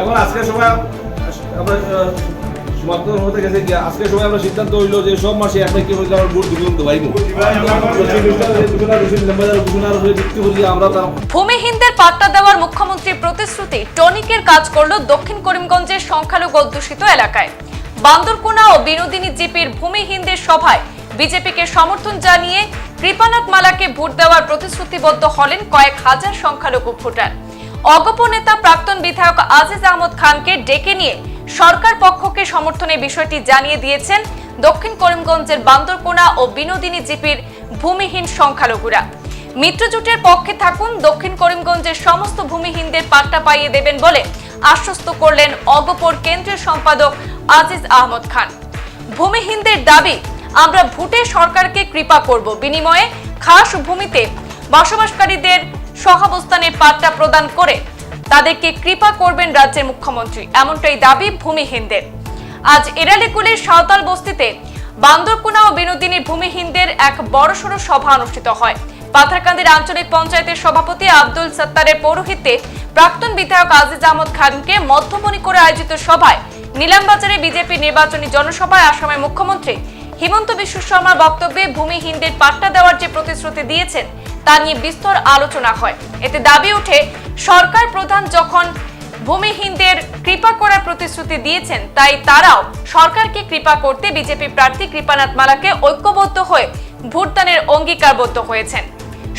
এখন আজকে সময় আমরা সমাপ্ত হতে গেছে। কি আজকে আমরা সিদ্ধান্ত হইল যে সব মাসে একটা কি ভোট ভূমিহীনদের পাট্টা দেওয়ার মুখ্যমন্ত্রীর প্রতিশ্রুতি, টনিকের কাজ করল দক্ষিণ করিমগঞ্জের সংখ্যালঘু অধ্যুষিত এলাকায়। বান্দরকোনা ও বিনোদিনী জিপির ভূমিহীনদের সভায় বিজেপিকে সমর্থন জানিয়ে কৃপানাথ মালাকে ভোট দেওয়ার প্রতিশ্রুতিবদ্ধ হলেন কয়েক হাজার সংখ্যালঘু ভোটার। অগপ নেতা প্রাক্তন বিধায়ক আজিজ আহমদ খানকে ডেকে নিয়ে সরকার পক্ষকে সমর্থনের বিষয়টি জানিয়ে দিয়েছেন দক্ষিণ করিমগঞ্জের বান্দরকোনা ও বিনোদিনী জিপির ভূমিহীন সংখ্যালঘুরা। মিত্রজোটের পক্ষে থাকুন, দক্ষিণ করিমগঞ্জের সমস্ত ভূমিহীনদের পাট্টা পাইয়ে দেবেন বলে আশ্বস্ত করলেন অগপর কেন্দ্রীয় সম্পাদক আজিজ আহমদ খান। ভূমিহীনদের দাবি, আমরা ভোটে সরকারকে কৃপা করব। বিনিময়ে খাস ভূমিতে বসবাসকারীদের সহাবস্থানের পাট্টা প্রদান করে তাদেরকে কৃপা করবেন রাজ্যের মুখ্যমন্ত্রী। এমনটাই দাবি ভূমিহীনদের। আজ এরালিকুলের সাঁওতাল বস্তিতে বান্দরকোনা ও বিনোদিনীর ভূমিহীনদের এক বড়সড় সভা অনুষ্ঠিত হয়। পাথারকান্দির আঞ্চলিক পঞ্চায়েতের সভাপতি আব্দুল সত্তারের পৌরোহিত্যে প্রাক্তন বিধায়ক আজিজ আহমদ খানকে মধ্যমণি করে আয়োজিত সভায় নিলামবাজারে বিজেপি নির্বাচনী জনসভায় আসামের মুখ্যমন্ত্রী হিমন্ত বিশ্ব শর্মার বক্তব্যে ভূমিহীনদের পাট্টা দেওয়ার যে প্রতিশ্রুতি দিয়েছেন তা নিয়ে বিস্তর আলোচনা হয়। এতে দাবি ওঠে, সরকার প্রধান যখন ভূমিহীনদের কৃপা করার প্রতিশ্রুতি দিয়েছেন, তাই তারাও সরকারকে কৃপা করতে বিজেপি প্রার্থী কৃপানাথ মালাকে ঐক্যবদ্ধ হয়ে ভোটদানের অঙ্গীকারবদ্ধ হয়েছেন।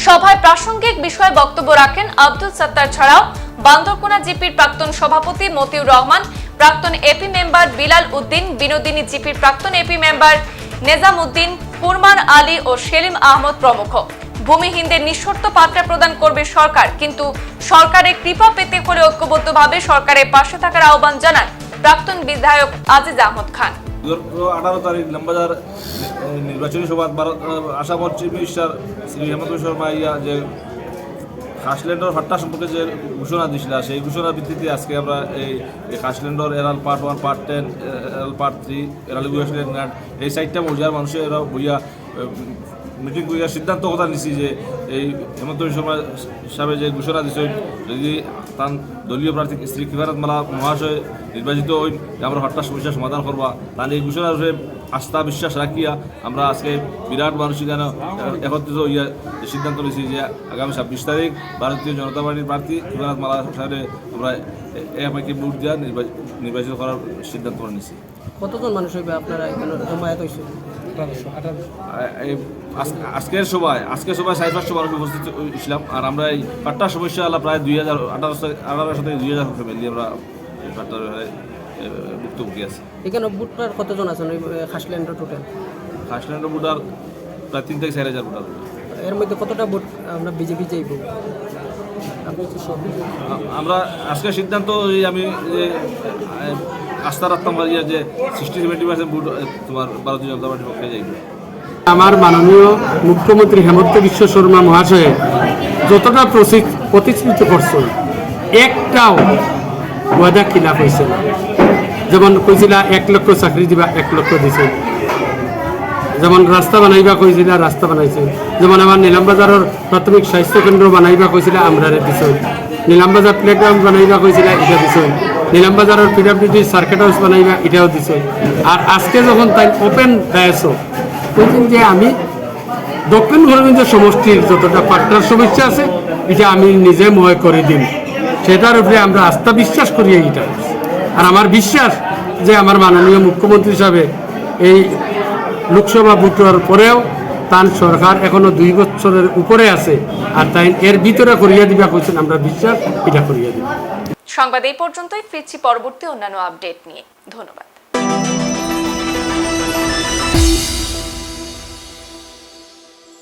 সভায় প্রাসঙ্গিক বিষয়ে বক্তব্য রাখেন আব্দুল সত্তার ছাড়াও বান্দরকোনা জিপির প্রাক্তন সভাপতি মতিউর রহমান, প্রাক্তন এপি মেম্বার বিলাল উদ্দিন, বিনোদিনী জিপির প্রাক্তন এপি মেম্বার নেজাম উদ্দিন ফুরমান আলী ও সেলিম আহমদ প্রমুখ। ভূমিহীনদের নিঃশর্ত পাত্রা প্রদান করবে সরকার। কিন্তু সরকারের কৃপা পেতে হলে ঐক্যবদ্ধভাবে সরকারের পাশে থাকার আহ্বান জানান প্রাক্তন বিধায়ক আজিজ আহমদ খান। আঠারো তারিখ লম্বাজার নির্বাচনী সভা ভারত আসাম চিফ মিনিস্টার শ্রী হেমন্ত শর্মা ইয়া যে খাসল্যান্ডর হট্টা সম্পর্কে যে ঘোষণা দিছিল, সেই ঘোষণার ভিত্তিতে আজকে আমরা এই খাসল্যান্ডর এরাল পার্ট ওয়ান, পার্ট টেন এরাল পার্ট থ্রি, এরাল এই সাইডটা মৌজার মানুষের এরা বইয়া মিটিং করিয়া সিদ্ধান্ত কথা নিছি যে এই হেমন্ত শর্মা সাহেবে যে ঘোষণা দিছে, যদি তান দলীয় প্রার্থী শ্রী কৃপানাথ মালা মহাশয় নির্বাচিত হই আমরা হট্টা সমস্যার সমাধান করবা। তাহলে এই ঘোষণার আস্থা বিশ্বাস রাখিয়া আমরা আজকে বিরাট মানুষ যেন একত্রিত হইয়া সিদ্ধান্ত নিয়েছি যে আগামী ছাব্বিশ তারিখ ভারতীয় জনতা পার্টির প্রার্থী কৃপানাথ মালা সাহেবে আমরা একে ভোট দেওয়া নির্বাচিত করার সিদ্ধান্ত করে নিয়েছি কতজন মানুষ হইবে আপনারা এখানে জমায়েত হয়েছে এই আজ- আজকের সভায় আজকের পাঁচশো মানুষ উপস্থিত ছিলাম আর আমরা এই পাট্টার সমস্যা হলো প্রায় দুই হাজার আঠারোশো আঠারোশো থেকে দুই হাজার ফ্যামিলি আমরা ব্যাপারে, ভুক্তভোগী আছি। এখানে বুটপার কতজন আছেন ওই খাসল্যান্ডের টোটাল? খাসল্যান্ডের ভোটার প্রায় তিন থেকে চার হাজার ভোটার। এর মধ্যে কতটা ভোট আমরা বিজেপি চাইব আমরা আজকের সিদ্ধান্ত এই আমি যে আস্থা রাখতাম যে যে সিক্সটি সেভেন্টি পার্সেন্ট আহ, তোমার ভারতীয় জনতা পার্টির পক্ষে যাইবে। আমার মাননীয় মুখ্যমন্ত্রী হেমন্ত বিশ্ব শর্মা মহাশয়ে যতটা প্রতিশ্রুতি করছেন একটাও ওয়াদা খিলাফ হয়েছে না যেমন কইছিলা, এক লক্ষ চাকরি দিবা, এক লক্ষ দিছে। যেমন রাস্তা বানাইবা কইছিলা, রাস্তা বানাইছে। যেমন আমার নিলামবাজারের প্রাথমিক স্বাস্থ্য বানাইবা কইছিলা আমরা দিছে। নিলামবাজার প্লেগ্রাউন্ড বানাইবা কইছিলা এটা দিছে। নিলামবাজারের পিডাব্লিউডি সার্কিট হাউস বানাইবা এটাও দিছে। আর আজকে যখন তাই ওপেন দেয়ছো কইছেন যে আমি দক্ষিণ ভরগঞ্জ সমষ্টির যতটা পাট্টার সমস্যা আছে, এটা আমি নিজে ময় করে দিন সেটার উপরে আমরা আস্থা বিশ্বাস করি এইটা আর আমার বিশ্বাস যে আমার মাননীয় মুখ্যমন্ত্রী হিসাবে এই লোকসভা ভোটের পরেও তার সরকার এখনও দুই বছরের উপরে আছে, আর তাই এর ভিতরে করিয়া দিবা কইছেন আমরা বিশ্বাস, এটা করিয়া দিব। সংবাদ এই পর্যন্তই, ফিরছি পরবর্তী অন্যান্য আপডেট নিয়ে। ধন্যবাদ।